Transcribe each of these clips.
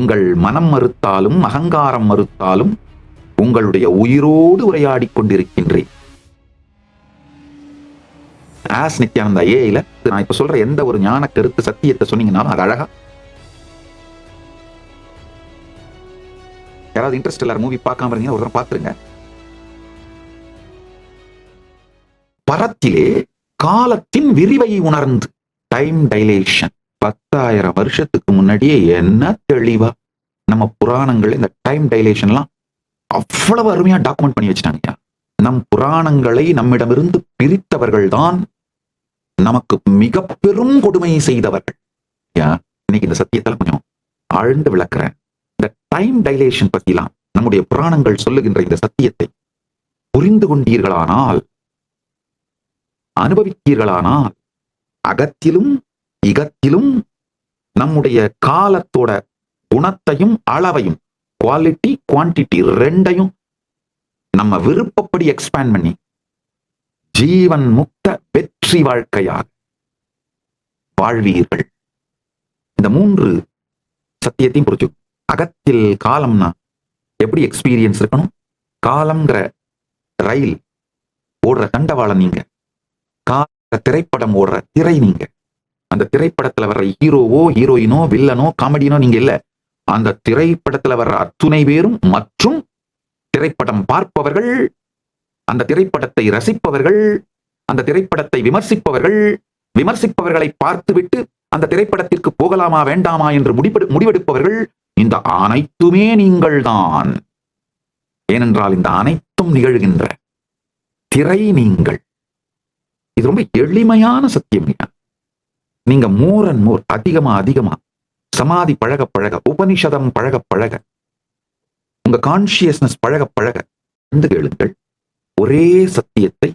உங்கள் மனம் மறுத்தாலும் அகங்காரம் மறுத்தாலும் உங்களுடைய உயிரோடு உரையாடிக் கொண்டிருக்கின்றேன். ஆஸ் நித்யானந்தா ஏயில நான் இப்ப சொல்ற எந்த ஒரு ஞான கருத்து சத்தியத்தை சொன்னீங்கன்னாலும் அது அழகா. யாராவது இன்ட்ரெஸ்ட் எல்லாரும் மூவி பார்க்காம இருந்தீங்கன்னா ஒரு தடவை பார்த்துருங்க. பரத்திலே காலத்தின் விரிவை உணர்ந்து டைம் டைலேஷன் பத்தாயிரம் வருஷத்துக்கு முன்னாடியே என்ன தெளிவா நம்ம புராணங்கள் இந்த டைம் டைலேஷன்லாம் அவ்வளவு அருமையா டாக்குமெண்ட் பண்ணி வச்சுட்டாங்க. நம் புராணங்களை நம்மிடமிருந்து பிரித்தவர்கள் தான் நமக்கு மிக பெரும் கொடுமை செய்தவர்கள். இன்னைக்கு இந்த சத்தியத்தில் கொஞ்சம் ஆழ்ந்து விளக்குறேன். இந்த டைம் டைலேஷன் பத்திலாம் நம்முடைய புராணங்கள் சொல்லுகின்ற இந்த சத்தியத்தை புரிந்து கொண்டீர்களானால் அனுபவித்தீர்களானால் அகத்திலும் இகத்திலும் நம்முடைய காலத்தோட குணத்தையும் அளவையும் குவாலிட்டி குவான்டிட்டி ரெண்டையும் நம்ம விருப்பப்படி எக்ஸ்பேண்ட் பண்ணி ஜீவன் முக்த வெற்றி வாழ்க்கையாக வாழ்வீர்கள். இந்த மூன்று சத்தியத்தையும் புரிஞ்சு அகத்தில் காலம்னா எப்படி எக்ஸ்பீரியன்ஸ் இருக்கணும்? காலம்ங்கிற ரயில் ஓடுற தண்டவாளம் நீங்க கால திரைப்படம் ஓடுற திரை நீங்க. அந்த திரைப்படத்துல வர்ற ஹீரோவோ ஹீரோயினோ வில்லனோ காமெடியனோ நீங்க இல்ல. அந்த திரைப்படத்துல வர்ற அத்துணை பேரும் மற்றும் திரைப்படம் பார்ப்பவர்கள் அந்த திரைப்படத்தை ரசிப்பவர்கள் அந்த திரைப்படத்தை விமர்சிப்பவர்கள் விமர்சிப்பவர்களை பார்த்துவிட்டு அந்த திரைப்படத்திற்கு போகலாமா வேண்டாமா என்று முடிவெடு முடிவெடுப்பவர்கள் இந்த அனைத்துமே நீங்கள்தான். ஏனென்றால் இந்த அனைத்தும் நிகழ்கின்ற திரை நீங்கள். இது ரொம்ப எளிமையான சத்தியம் ஐயா. நீங்க மோர் அண்ட் மோர் அதிகமா அதிகமா சமாதி பழக பழக உபனிஷதம் பழக பழக உங்க கான்சியஸ்னஸ் பழக பழக வந்து கேளுங்கள். ஒரே சத்தியத்தை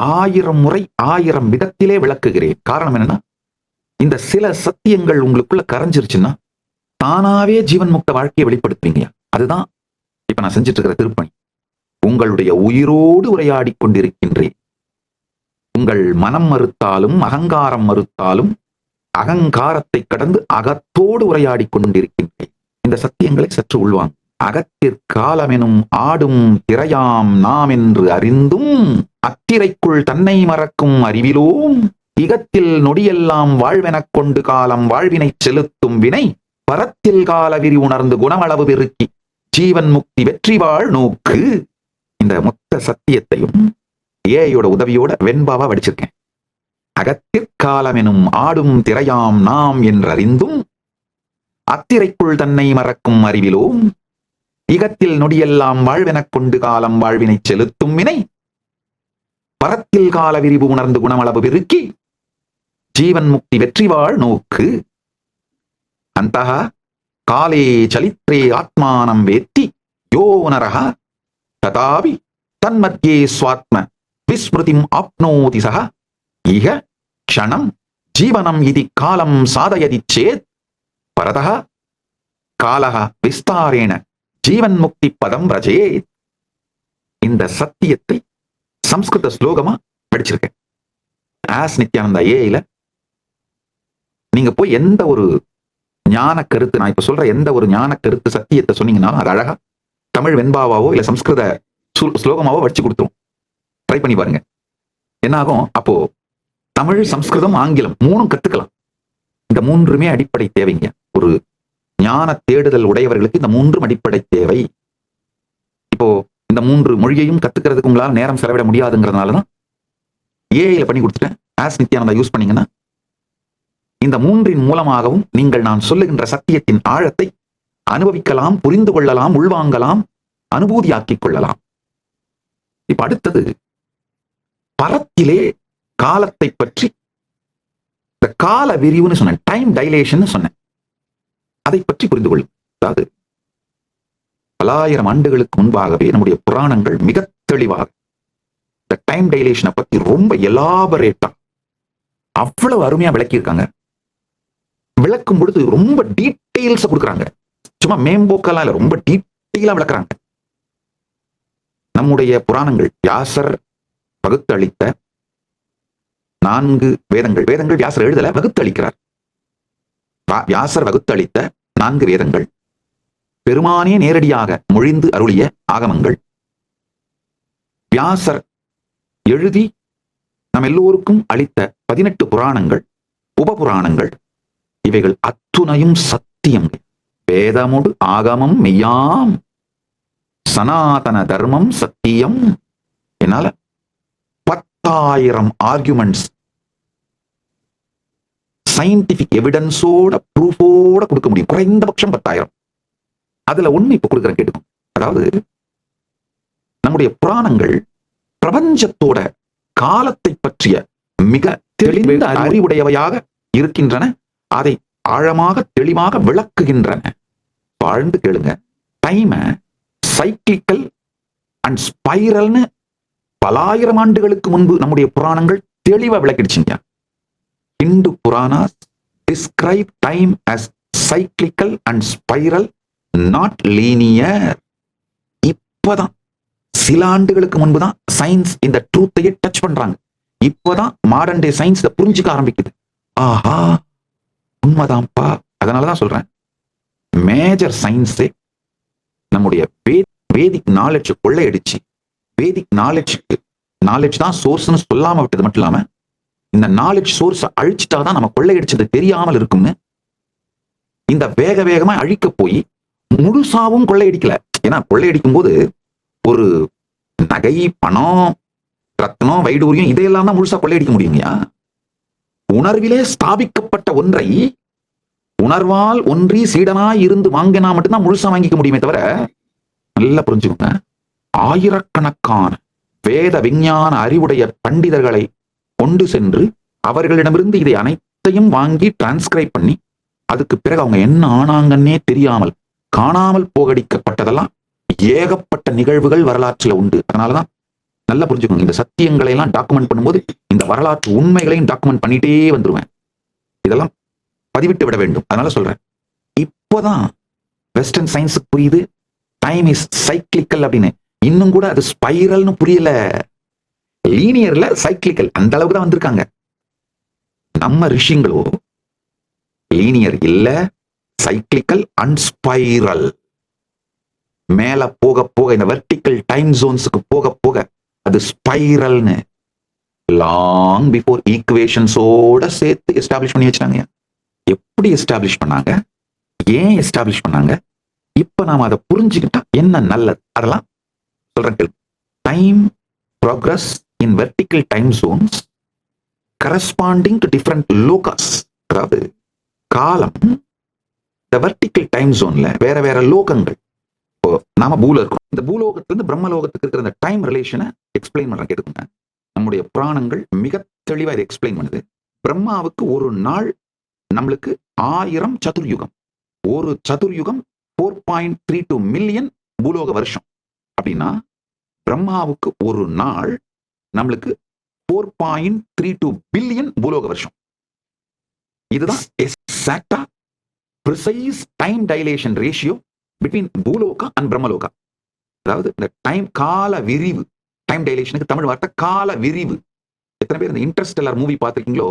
ஆயிரம் முறை ஆயிரம் விதத்திலே விளக்குகிறேன். காரணம் என்னன்னா இந்த சில சத்தியங்கள் உங்களுக்குள்ள கரைஞ்சிருச்சுன்னா தானாவே ஜீவன் முக்த வாழ்க்கையை வெளிப்படுத்துவீங்க. அதுதான் இப்ப நான் செஞ்சுட்டு இருக்கிற திருப்பணி. உங்களுடைய உயிரோடு உரையாடிக் கொண்டிருக்கின்றேன் உங்கள் மனம் மறுத்தாலும் அகங்காரம் மறுத்தாலும் அகங்காரத்தை கடந்து அகத்தோடு உரையாடிக் கொண்டிருக்கின்றேன். இந்த சத்தியங்களை சற்று உள்வாங்க. அகத்திற்காலமெனும் ஆடும் திரையாம் நாம் என்று அறிந்தும் அத்திரைக்குள் தன்னை மறக்கும் அறிவிலோம். இகத்தில் நொடியெல்லாம் வாழ்வெனக் கொண்டு காலம் வாழ்வினைச் செலுத்தும் வினை பரத்தில் கால விரி உணர்ந்து குணமளவு பெருக்கி ஜீவன் முக்தி வெற்றி வாழ் நோக்கு. இந்த மொத்த சத்தியத்தையும் ஏஐயோட உதவியோட வெண்பாவா வடிச்சிருக்கேன். அகத்திற்காலமெனும் ஆடும் திரையாம் நாம் என்றறிந்தும் அத்திரைக்குள் தன்னை மறக்கும் அறிவிலோம் இகத்தில் நொடியெல்லாம் வாழ்வெனக் கொண்டு காலம் வாழ்வினைச் செலுத்தும் வினை பரத்தில் கால விரிவு உணர்ந்து குணமளவு பெருக்கி ஜீவன் முக்தி வெற்றி வாழ் நோக்கு. அந்தः காலே சலித்ரே ஆத்மானம் வேத்தி யோ உணரக ததாபி தன்மத்தியே ஸ்வாத்ம விஸ்மிருதிம் ஆப்னோதி சக இக க்ஷணம் ஜீவனம் இதி காலம் சாதயதி சேத் பரதः காலக விஸ்தாரேண ஜீவன் முக்தி பதம் ரஜே இந்த சத்தியத்தை சம்ஸ்கிருத ஸ்லோகமா படிச்சிருக்கேன். ஆஸ் நித்யானந்தா ஏல நீங்க போய் எந்த ஒரு ஞான கருத்து நான் இப்ப சொல்ற எந்த ஒரு ஞான கருத்து சத்தியத்தை சொன்னீங்கன்னாலும் அது அழகா தமிழ் வெண்பாவாவோ இல்ல சம்ஸ்கிருத ஸ்லோகமாவோ வடிச்சு கொடுத்துரும். ட்ரை பண்ணி பாருங்க. என்ன ஆகும் அப்போ தமிழ் சம்ஸ்கிருதம் ஆங்கிலம் மூணும் கத்துக்கலாம். இந்த மூன்றுமே அடிப்படை தேவைங்க. ஒரு ஞான தேடுதல் உடையவர்களுக்கு இந்த மூன்றும் அடிப்படை தேவை. இப்போ இந்த மூன்று மொழியையும் கத்துக்கிறதுக்கு உங்களால் நேரம் செலவிட முடியாதுங்கிறதுனாலதான் ஏஐல பண்ணி கொடுத்துட்டேன். ஆஸ் நித்யானந்தா யூஸ் பண்ணீங்கன்னா இந்த மூன்றின் மூலமாகவும் நீங்கள் நான் சொல்லுகின்ற சத்தியத்தின் ஆழத்தை அனுபவிக்கலாம் புரிந்து கொள்ளலாம் உள்வாங்கலாம் அனுபூதியாக்கிக் கொள்ளலாம். இப்ப அடுத்தது பரத்திலே காலத்தை பற்றி இந்த கால விரிவுன்னு சொன்னேன் டைம் டைலேஷன் சொன்னேன். அதை பற்றி புரிந்து கொள்ளும். அதாவது பலாயிரம் ஆண்டுகளுக்கு முன்பாகவே நம்முடைய புராணங்கள் மிக தெளிவாக இந்த டைம் டைலேஷனை பத்தி ரொம்ப எலாபரேட்டா அவ்வளவு அருமையா விளக்கியிருக்காங்க. விளக்கும் பொழுது ரொம்ப டீட்டெயில்ஸ் கொடுக்குறாங்க. சும்மா மேம்போக்கெல்லாம் இல்ல ரொம்ப டீட்டெயிலா விளக்குறாங்க. நம்முடைய புராணங்கள் யாசர் பகுத்தளித்த நான்கு வேதங்கள். வேதங்கள் வியாசர் எழுதல வகுத்தளிக்கிறார். வியாசர் வகுத்தளித்த நான்கு வேதங்கள். பெருமானே நேரடியாக மொழிந்து அருளிய ஆகமங்கள். வியாசர் எழுதி நம் எல்லோருக்கும் அளித்த பதினெட்டு புராணங்கள் உபபுராணங்கள். இவைகள் அத்துணையும் சத்தியம். வேதமுடு ஆகமம் மெய்யாம். சனாதன தர்மம் சத்தியம். என்னால பத்தாயிரம் ஆர்குமெண்ட்ஸ் சயின்டிபிக் எவிடன்ஸோட ப்ரூஃபோட கொடுக்க முடியும். குறைந்தபட்சம் பத்தாயிரம். அதுல ஒண்ணு இப்ப கொடுக்குறேன் கேட்டுக்கும். அதாவது நம்முடைய புராணங்கள் பிரபஞ்சத்தோட காலத்தை பற்றிய மிக தெளிந்த அறிவுடையவையாக இருக்கின்றன. அதை ஆழமாக தெளிவாக விளக்குகின்றன. வாழ்ந்து கேளுங்க. டைம சைக்கிளிக்கல் அண்ட் ஸ்பைரல்னு பலாயிரம் ஆண்டுகளுக்கு முன்பு நம்முடைய புராணங்கள் தெளிவா விளக்கிடுச்சுங்க Hindu Puranas describe time as cyclical and spiral not linear இப்பதான் சில ஆண்டுகளுக்கு முன்பு தான் சயின்ஸ் இந்த ட்ரூத்தையே டச் பண்றாங்க. இப்பதான் மாடர்ன் டே சயின்ஸ் இதை புரிஞ்சுக்க ஆரம்பிக்குது. ஆஹா உண்மைதான்ப்பா. அதனாலதான் சொல்றேன். மேஜர் சயின்ஸே நம்முடைய வேதிக் நாலேஜ் கொள்ளையடிச்சு வேதிக் நாலேஜுக்கு நாலேஜ் தான் சோர்ஸ்னு சொல்லாம விட்டது மட்டும் இல்லாமல் இந்த நாலேஜ் சோர்ஸ் அழிச்சிட்டாதான் நம்ம கொள்ளையடிச்சது தெரியாமல் இருக்கும்னு இந்த வேக வேகமா அழிக்க போய் முழுசாவும் கொள்ளையடிக்கல. ஏன்னா கொள்ளையடிக்கும் போது ஒரு நகை பணம் ரத்னம் வைடூரியம் இதையெல்லாம் தான் முழுசா கொள்ளையடிக்க முடியுங்கயா உணர்விலே ஸ்தாபிக்கப்பட்ட ஒன்றை உணர்வால் ஒன்றி சீடனாய் இருந்து வாங்கினா மட்டும்தான் முழுசா வாங்கிக்க முடியுமே தவிர நல்லா புரிஞ்சுக்கோங்க. ஆயிரக்கணக்கான வேத விஞ்ஞான அறிவுடைய பண்டிதர்களை கொண்டு சென்று அவர்களிடமிருந்து இதை அனைத்தையும் வாங்கி டிரான்ஸ்கிரைப் பண்ணி அதுக்கு பிறகு அவங்க என்ன ஆனாங்கன்னே தெரியாமல் காணாமல் போகடிக்கப்பட்டதெல்லாம் ஏகப்பட்ட நிகழ்வுகள் வரலாற்றில் உண்டு. அதனாலதான் நல்லா புரிஞ்சுக்கணும் இந்த சத்தியங்களை எல்லாம் டாக்குமெண்ட் பண்ணும்போது இந்த வரலாற்று உண்மைகளையும் டாக்குமெண்ட் பண்ணிட்டே வந்துருவேன். இதெல்லாம் பதிவிட்டு விட வேண்டும். அதனால சொல்றேன் இப்போதான் வெஸ்டர்ன் சயின்ஸுக்கு புரியுது டைம் இஸ் சைக்கிளிக்கல் அப்படின்னு. இன்னும் கூட அது ஸ்பைரல்னு புரியல. லீனியர்ல சைக்கிளிக்கல் அந்த அளவுக்கு தான் வந்திருக்காங்க. நம்ம ரிஷிங்களோ லீனியர் இல்ல சைக்கிளிக்கல் அன்ஸ்பைரல் மேல போக போக இந்த வெர்டிக்கல் டைம் ஜோன்ஸுக்கு போக போக அது ஸ்பைரல்னு லாங் பிஃபோர் ஈக்குவேஷன்ஸோட சேர்த்து எஸ்டாப்ளிஷ் பண்ணி வச்சாங்க எப்படி எஸ்டாப்ளிஷ் பண்ணாங்க? ஏன் எஸ்டாப்ளிஷ் பண்ணாங்க? இப்ப நாம அதை புரிஞ்சுக்கிட்டா என்ன நல்லது? அதெல்லாம் சொல்றேன் time progress in vertical time zones corresponding to different lokas அதாவது காலம் இந்த வெர்டிக்கல் டைம் ஜோன்ல வேற வேற லோகங்கள். இப்போ நாம பூல இருக்கோம். இந்த பூலோகத்திலிருந்து பிரம்மலோகத்துக்கு இருக்கிற அந்த டைம் ரிலேஷனை எக்ஸ்பிளைன் பண்ற கேட்டுக்கோங்க. நம்முடைய புராணங்கள் மிக தெளிவா இதை எக்ஸ்பிளைன் பண்ணுது. பிரம்மாவுக்கு ஒரு நாள் நம்மளுக்கு ஆயிரம் சதுர்யுகம். ஒரு சதுர்யுகம் four point three two million பூலோக வருஷம். அப்படின்னா பிரம்மாவுக்கு ஒரு நாள் நம்மளுக்கு four point three two billion பூலோக வருஷம். இதுதான் எக்ஸாக்டா precise time dilation ratio between Bhuloka and Brahmaloka. அதாவது இந்த டைம் கால விரிவு டைம் டைலேஷனுக்கு தமிழ் வார்த்தை கால விரிவு. எத்தனை பேர் இந்த இன்டர்ஸ்டெல்லர் மூவி பார்த்துருக்கீங்களோ?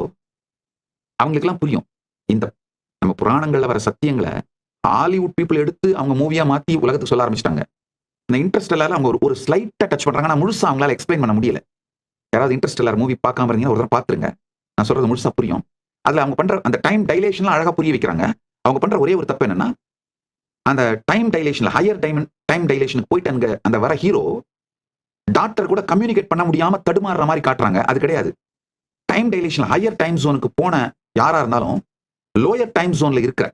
அவங்களுக்கெல்லாம் புரியும். இந்த நம்ம புராணங்கள்ல வர சத்தியங்களை ஹாலிவுட் பீப்புள் எடுத்து அவங்க மூவியா மாத்தி உலகத்துக்கு சொல்ல ஆரம்பிச்சிட்டாங்க. இந்த இன்ட்ரெஸ்டெல்லாம் அவங்க ஒரு ஒரு ஸ்லைட்டாக டச் பண்ணுறாங்க ஆனால் முழுசா அவங்களால எக்ஸ்பிளைன் பண்ண முடியல. யாராவது இன்ட்ரெஸ்டெல்லார் மூவி பார்க்காம இருந்தீங்கன்னா ஒரு தடவை பாத்துருங்க நான் சொல்றது முழுசா புரியும். அதுல அவங்க பண்ற அந்த டைம் டைலேஷன்லாம் அழகா புரிய வைக்கிறாங்க. அவங்க பண்ற ஒரே ஒரு தப்பு என்னன்னா அந்த டைம் டைலேஷன்ல ஹையர் டைம் டைம் டைலேஷனுக்கு போயிட்டு அந்த வர ஹீரோ டாக்டர் கூட கம்யூனிகேட் பண்ண முடியாம தடுமாறுற மாதிரி காட்டுறாங்க. அது கிடையாது. டைம் டைலேஷன் ஹையர் டைம் ஜோனுக்கு போன யாரா இருந்தாலும் லோயர் டைம் ஜோன்ல இருக்கிற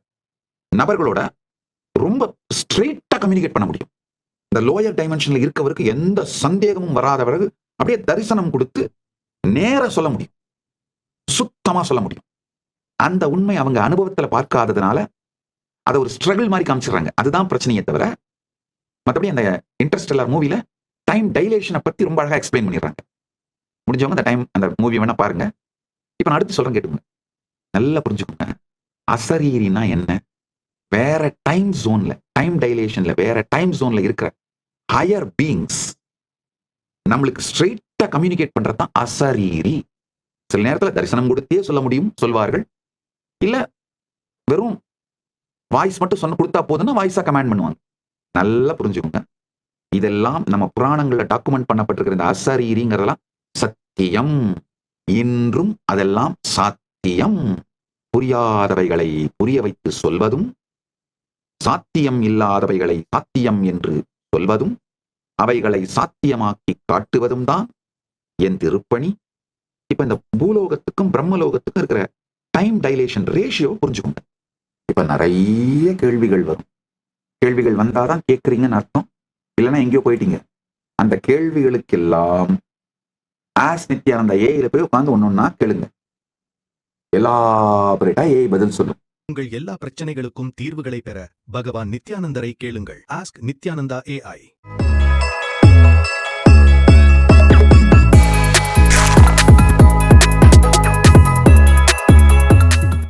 நபர்களோட ரொம்ப ஸ்ட்ரெயிட்டா கம்யூனிகேட் பண்ண முடியும். இந்த லோயர் டைமென்ஷன்ல இருக்கவருக்கு எந்த சந்தேகமும் வராத பிறகு அப்படியே தரிசனம் கொடுத்து நேர சொல்ல முடியும். சுத்தமா சொல்ல முடியும். அந்த உண்மை அவங்க அனுபவத்துல பார்க்காததுனால அதை ஒரு ஸ்ட்ரகிள் மாதிரி காமிச்சிடுறாங்க. அதுதான் பிரச்சனையே தவிர மற்றபடி அந்த இன்ட்ரெஸ்டெல்லார் மூவில டைம் டைலேஷனை பத்தி ரொம்ப அழகாக எக்ஸ்பிளைன் பண்ணிடுறாங்க. முடிஞ்சவங்க அந்த டைம் அந்த மூவி வேணா பாருங்க. இப்போ நான் அடுத்து சொல்றேன் கேட்டுங்க நல்லா புரிஞ்சுக்கோங்க. அசரீரினா என்ன? வேற டைம் ஜோன்ல டைம் டைலேஷன்ல வேற டைம் ஜோன்ல இருக்கிற ஹையர் பீங்ஸ் நம்மளுக்கு ஸ்ட்ரெயிட்டா கம்யூனிகேட் பண்றது தான் அசரீரி. சில நேரத்துல தரிசனம் கொடுத்தே சொல்ல முடியும் சொல்வார்கள். இல்ல வெறும் வாய்ஸ் மட்டும் சொன்ன கொடுத்தா போதுன்னா வாய்ஸா கமாண்ட் பண்ணுவாங்க. நல்லா புரிஞ்சுக்கோங்க. இதெல்லாம் நம்ம புராணங்கள்ல டாக்குமெண்ட் பண்ணப்பட்டிருக்கிற இந்த அசரீரிங்கிறதெல்லாம் சத்தியம். இன்றும் அதெல்லாம் சாத்தியம். புரியாதவைகளை புரிய வைத்து சொல்வதும் சாத்தியம் இல்லாதவைகளை சாத்தியம் என்று சொல்வதும் அவைகளை சாத்தியமாக்கி காட்டுவதும் தான் என் திருப்பணி. இப்ப இந்த பூலோகத்துக்கும் பிரம்மலோகத்துக்கும் இருக்கிற டைம் டைலேஷன் ரேஷியோ புரிஞ்சுக்கோங்க. இப்ப நிறைய கேள்விகள் வரும். கேள்விகள் வந்தாதான் கேட்குறீங்கன்னு அர்த்தம். இல்லைன்னா எங்கேயோ போயிட்டீங்க. அந்த கேள்விகளுக்கெல்லாம் ஆஸ் நித்யானந்த ஏயில போய் உட்காந்து ஒன்னொன்னா கேளுங்க. எல்லாபரேட்டா ஏய் பதில் சொல்லும். உங்கள் எல்லா பிரச்சனைகளுக்கும் தீர்வுகளை பெற பகவான் நித்யானந்தரை கேளுங்கள். Ask Nithyananda AI